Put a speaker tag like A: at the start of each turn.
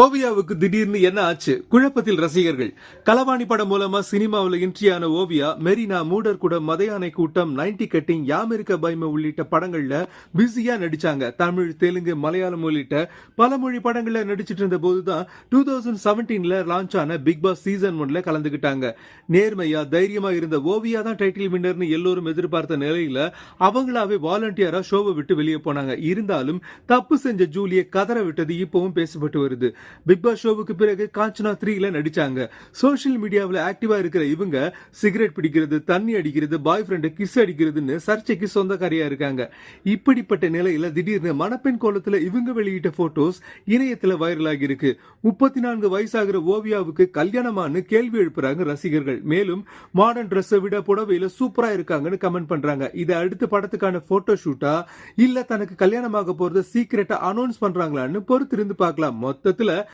A: ஓவியாவுக்கு திடீர்னு என்ன ஆச்சு? குழப்பத்தில் ரசிகர்கள். களவாணி படம் மூலமா சினிமாவில் இன்ட்ரியான ஓவியா மெரினா மூடர் கூட மதையானை கூட்டம் நைன்டி கட்டிங் யாமிருக்க பைம உள்ளிட்ட படங்கள்ல பிஸியா நடிச்சாங்க. தமிழ் தெலுங்கு மலையாளம் உள்ளிட்ட பல மொழி படங்கள்ல நடிச்சிட்டு இருந்த போதுதான் டூ தௌசண்ட் செவன்டீன்ல லான்ச் ஆன பிக் பாஸ் சீசன் ஒன்ல கலந்துகிட்டாங்க. நேர்மையா தைரியமா இருந்த ஓவியா தான் டைட்டில் வின்னர்னு எல்லோரும் எதிர்பார்த்த நிலையில அவங்களாவே வாலண்டியரா ஷோவை விட்டு வெளியே போனாங்க. இருந்தாலும் தப்பு செஞ்ச ஜூலியை கதற விட்டது இப்பவும் பேசப்பட்டு வருது. பிக் பாஸ் ஷோவுக்கு பிறகு காஞ்சனா த்ரீல நடிச்சாங்க. சோஷியல் மீடியாவில் ஆக்டிவா இருக்கிற இவங்க சிகரெட் பிடிக்கிறது தண்ணி அடிக்கிறது பாய் ஃப்ரெண்டு கிஸ் அடிக்கிறதுன்னு சர்ச்சைக்கு சொந்தக்காரியா இருக்காங்க. இப்படிப்பட்ட நிலையில திடீர்னு மணப்பெண் கோலத்துல இவங்க வெளியிட்ட போட்டோஸ் இணையத்துல வைரல் ஆகி இருக்கு முப்பத்தி நான்கு வயசாகிற ஓவியாவுக்கு கல்யாணமான்னு கேள்வி எழுப்புறாங்க ரசிகர்கள். மேலும் மாடர்ன் ட்ரெஸ்ஸை விட புடவையில சூப்பரா இருக்காங்கன்னு கமெண்ட் பண்றாங்க. இதை அடுத்த படத்துக்கான போட்டோ ஷூட்டா இல்ல தனக்கு கல்யாணமாக போறத சீக்கிரட்டா அனௌன்ஸ் பண்றாங்களான்னு பொறுத்திருந்து பார்க்கலாம். மொத்தத்துல